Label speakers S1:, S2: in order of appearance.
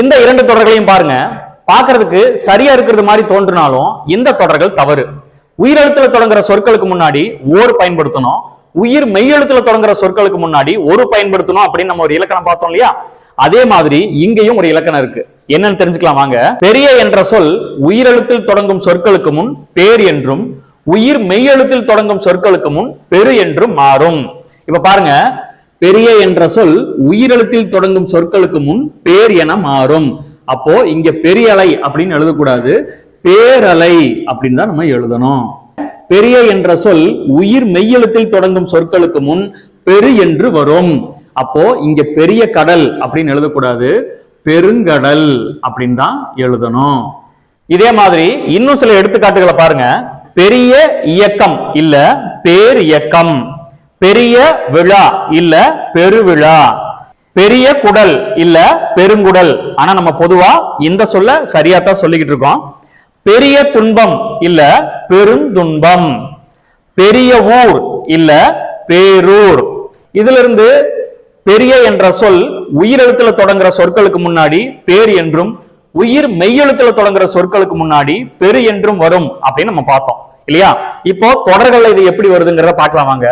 S1: இந்த இரண்டு தொடர்களையும் பாருங்க. பார்க்கறதுக்கு சரியா இருக்கிறது மாதிரி தோன்றினாலும் இந்த தொடர்கள் தவறு. உயிரெழுத்துல தொடங்குற சொற்களுக்கு முன்னாடி ஓர் பயன்படுத்தணும். உயிர் மெய்யெழுத்துல தொடங்குற சொற்களுக்கு முன்னாடி ஒரு பயன்படுத்தணும் அப்படின்னு நம்ம ஒரு இலக்கணம் பார்த்தோம் இல்லையா? அதே மாதிரி இங்கேயும் ஒரு இலக்கணம் இருக்கு. என்னன்னு தெரிஞ்சுக்கலாம் வாங்க. பெரிய என்ற சொல் உயிரெழுத்தில் தொடங்கும் சொற்களுக்கு முன் பேர் என்றும் உயிர் மெய்யெழுத்தில் தொடங்கும் சொற்களுக்கு முன் பெரு என்றும் மாறும். இப்ப பாருங்க பெரிய என்ற சொல் உயிரெழுத்தில் தொடங்கும் சொற்களுக்கு முன் பேர் என மாறும். அப்போ இங்க பெரியலை அப்படின்னு எழுதக்கூடாது. பேரலை அப்படின்னு தான் நம்ம எழுதணும். பெரிய என்ற சொல் உயிர் மெய்யெழுத்தில் தொடங்கும் சொற்களுக்கு முன் பெரு என்று வரும். அப்போ இங்க பெரிய கடல் அப்படின்னு எழுதக்கூடாது. பெருங்கடல் அப்படின்னு தான் எழுதணும். இதே மாதிரி இன்னும் சில எடுத்துக்காட்டுகளை பாருங்க. பெரிய இயக்கம் இல்ல பேர் இயக்கம். பெரிய விழா இல்ல பெருவிழா. பெரிய குடல் இல்ல பெருங்குடல். ஆனா நம்ம பொதுவா இந்த சொல்ல சரியா தான் சொல்லிக்கிட்டு இருக்கோம். பெரிய துன்பம் இல்ல பெருந்துன்பம். பெரிய ஊர் இல்ல பேரூர். இதுல இருந்து பெரிய என்ற சொல் உயிரெழுத்துல தொடங்குற சொற்களுக்கு முன்னாடி பேர் என்றும் உயிர் மெய்யெழுத்துல தொடங்குற சொற்களுக்கு முன்னாடி பெரு என்றும் வரும் அப்படின்னு நம்ம பார்த்தோம். இல்லையா? இப்போ தொடர்கள் இது எப்படி வருதுங்கிறத பார்க்கலாம் வாங்க.